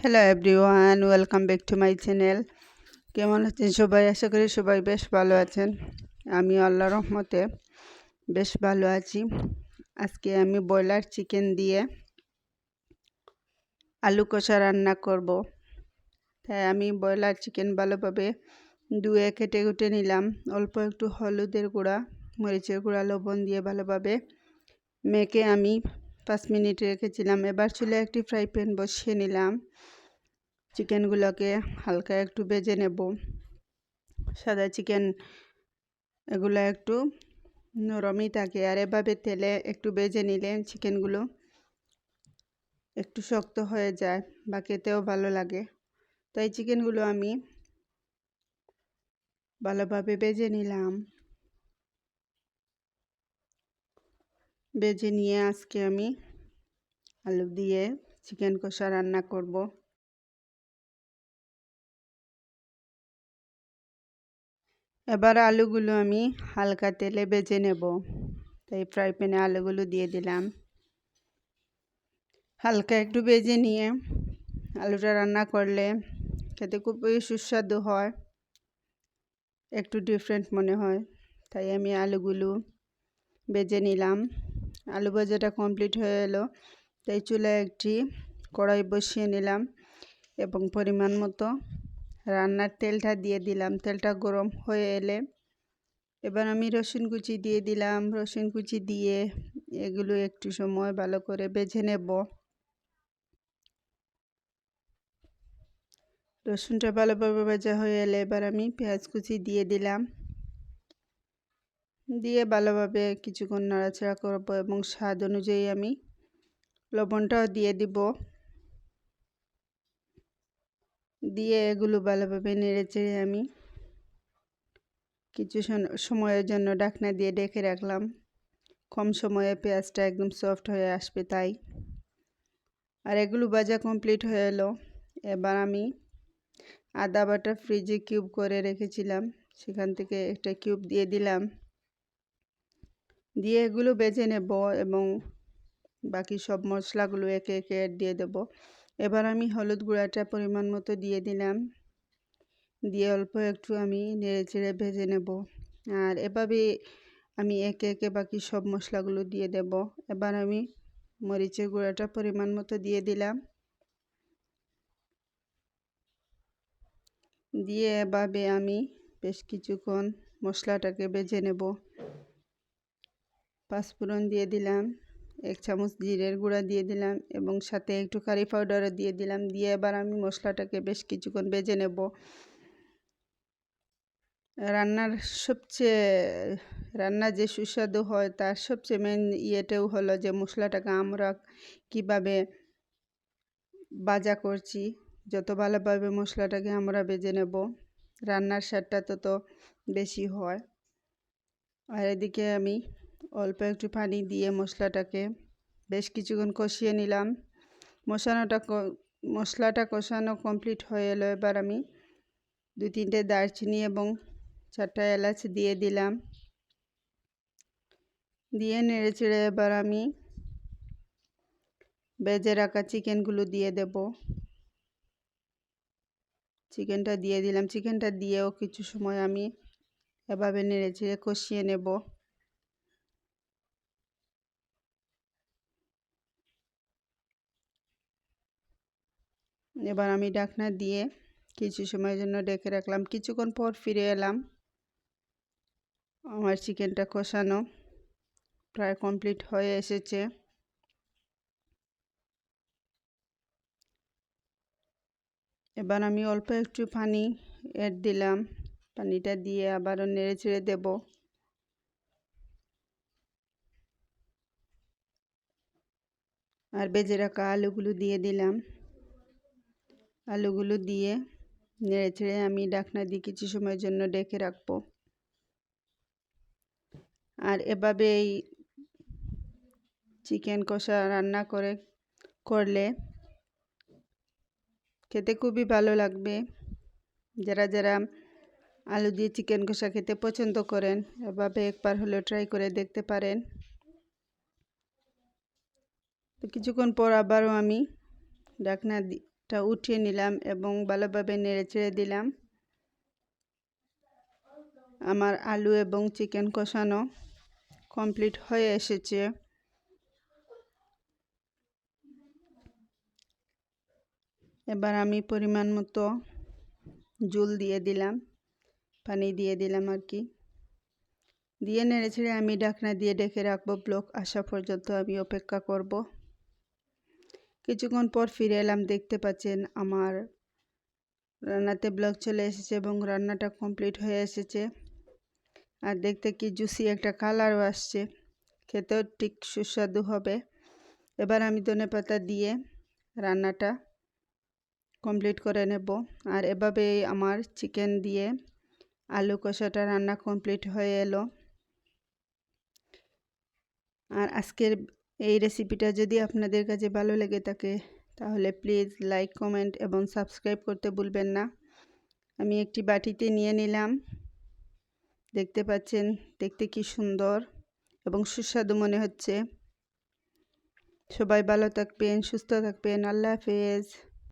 Hello everyone welcome back to my channel কেমন আছেন সবাই? আশা করি সবাই বেশ ভালো আছেন। আমি আল্লাহ রহমতে বেশ ভালো আছি। আজকে আমি ব্রয়লার চিকেন দিয়ে আলু কষা রান্না করব। তাই আমি ব্রয়লার চিকেন ভালোভাবে দুয়ে কেটে কুটে নিলাম। অল্প একটু হলুদের গুঁড়া, মরিচের গুঁড়া, লবণ দিয়ে ভালোভাবে মেখে আমি পাঁচ মিনিট রেখেছিলাম। এবার চুলে একটি ফ্রাই প্যান বসিয়ে নিলাম। চিকেনগুলোকে হালকা একটু বেজে নেব। সাদা চিকেন, এগুলো একটু নরমই থাকে। আর এভাবে তেলে একটু বেজে নিলে চিকেনগুলো একটু শক্ত হয়ে যায় বা খেতেও ভালো লাগে। তাই চিকেনগুলো আমি ভালোভাবে বেজে নিলাম। বেজে নিয়ে আজকে আমি আলু দিয়ে চিকেন কষা রান্না করব। এবার আলুগুলো আমি হালকা তেলে বেজে নেব। তাই ফ্রাই প্যানে আলুগুলো দিয়ে দিলাম। হালকা একটু বেজে নিয়ে আলুটা রান্না করলে খেতে খুবই সুস্বাদু হয়, একটু ডিফারেন্ট মনে হয়। তাই আমি আলুগুলো বেজে নিলাম। আলু ভাজাটা কমপ্লিট হয়ে এলো। তাই চুলায় একটি কড়াই বসিয়ে নিলাম এবং পরিমাণ মতো রান্নার তেলটা দিয়ে দিলাম। তেলটা গরম হয়ে এলে এবার আমি রসুন কুচি দিয়ে দিলাম। রসুন কুচি দিয়ে এগুলো একটু সময় ভালো করে বেছে নেব। রসুনটা ভালোভাবে ভাজা হয়ে এলে এবার আমি পেঁয়াজ কুচি দিয়ে দিলাম। দিয়ে ভালোভাবে কিছুক্ষণ নাড়াচাড়া করব এবং স্বাদ অনুযায়ী আমি লবণটাও দিয়ে দিব। দিয়ে এগুলো ভালোভাবে নেড়ে চেড়ে আমি কিছু সময়ের জন্য ডাকনা দিয়ে ডেকে রাখলাম। কম সময়ে পেঁয়াজটা একদম সফট হয়ে আসবে তাই। আর এগুলো ভাজা কমপ্লিট হয়ে এলো। এবার আমি আদা বাটা ফ্রিজে কিউব করে রেখেছিলাম। সেখান থেকে একটা কিউব দিয়ে দিলাম। দিয়ে এগুলো বেজে নেব এবং বাকি সব মশলাগুলো একে একে অ্যাড দিয়ে দেব। এবার আমি হলুদ গুঁড়াটা পরিমাণ মতো দিয়ে দিলাম। দিয়ে অল্প একটু আমি নেড়ে চেড়ে ভেজে নেব। আর এভাবে আমি একে একে বাকি সব মশলাগুলো দিয়ে দেব। এবার আমি মরিচের গুঁড়াটা পরিমাণ মতো দিয়ে দিলাম। দিয়ে এভাবে আমি বেশ কিছুক্ষণ মশলাটাকে বেজে নেব। পাঁচফোড়ন দিয়ে দিলাম। এক চামচ জিরের গুঁড়া দিয়ে দিলাম এবং সাথে একটু কারি পাউডারও দিয়ে দিলাম। দিয়ে এবার আমি মশলাটাকে বেশ কিছুক্ষণ বেজে নেব। রান্নার সবচেয়ে রান্না যে সুস্বাদু হয়, তার সবচেয়ে মেন ইয়েটাও হলো যে মশলাটাকে আমরা কীভাবে বাজা করছি, যত ভালোভাবে মশলাটাকে আমরা বেজে নেব, রান্নার স্বাদটা তত বেশি হয়। আর এদিকে আমি অল্প একটু পানি দিয়ে মশলাটাকে বেশ কিছুক্ষণ কষিয়ে নিলাম। মশানোটা মশলাটা কষানো কমপ্লিট হয়ে এলো। এবার আমি দু তিনটে দারচিনি এবং চারটা এলাচ দিয়ে দিলাম। দিয়ে নেড়ে চেড়ে এবার আমি বেজে রাখা চিকেনগুলো দিয়ে দেব। চিকেনটা দিয়ে দিলাম। চিকেনটা দিয়েও কিছু সময় আমি এভাবে নেড়ে চেড়ে কষিয়ে নেব। এবার আমি ডাকনা দিয়ে কিছু সময়ের জন্য ডেকে রাখলাম। কিছুক্ষণ পর ফিরে এলাম। আমার চিকেনটা কষানো প্রায় কমপ্লিট হয়ে এসেছে। এবার আমি অল্প একটু পানি এড দিলাম। পানিটা দিয়ে আবারও নেড়ে চেড়ে দেব। আর বেজে রাখা আলুগুলো দিয়ে দিলাম। আলুগুলো দিয়ে নেড়ে ছেড়ে আমি ডাকনা দিয়ে কিছু সময়ের জন্য ডেকে রাখব। আর এভাবে এই চিকেন কষা রান্না করে, করলে খেতে খুবই ভালো লাগবে। যারা যারা আলু দিয়ে চিকেন কষা খেতে পছন্দ করেন, এভাবে একবার হলেও ট্রাই করে দেখতে পারেন। তো কিছুক্ষণ পর আবারও আমি ডাকনা টা উঠিয়ে নিলাম এবং ভালোভাবে নেড়ে চেড়ে দিলাম। আমার আলু এবং চিকেন কষানো কমপ্লিট হয়ে এসেছে। এবার আমি পরিমাণ মতো জল দিয়ে দিলাম, পানি দিয়ে দিলাম আর কি। দিয়ে নেড়ে ছেড়ে আমি ঢাকনা দিয়ে ডেকে রাখব ব্লক আসা পর্যন্ত আমি অপেক্ষা করব। কিছুক্ষণ পর ফিরে এলাম। দেখতে পাচ্ছেন আমার রান্নাতে ব্লক চলে এসেছে এবং রান্নাটা কমপ্লিট হয়ে এসেছে। আর দেখতে কি জুসি একটা কালারও আসছে। খেতেও ঠিক সুস্বাদু হবে। এবার আমি ধনে পাতা দিয়ে রান্নাটা কমপ্লিট করে নেব। আর এভাবেই আমার চিকেন দিয়ে আলু কষাটা রান্না কমপ্লিট হয়ে এলো। আর আজকের এই রেসিপিটা যদি আপনাদের কাছে ভালো লেগে থাকে, তাহলে প্লিজ লাইক কমেন্ট এবং সাবস্ক্রাইব করতে ভুলবেন না। আমি একটি বাটিতে নিয়ে নিলাম। দেখতে পাচ্ছেন, দেখতে কি সুন্দর এবং সুস্বাদু মনে হচ্ছে। সবাই ভালো থাকবেন, সুস্থ থাকবেন। আল্লাহ হাফেজ।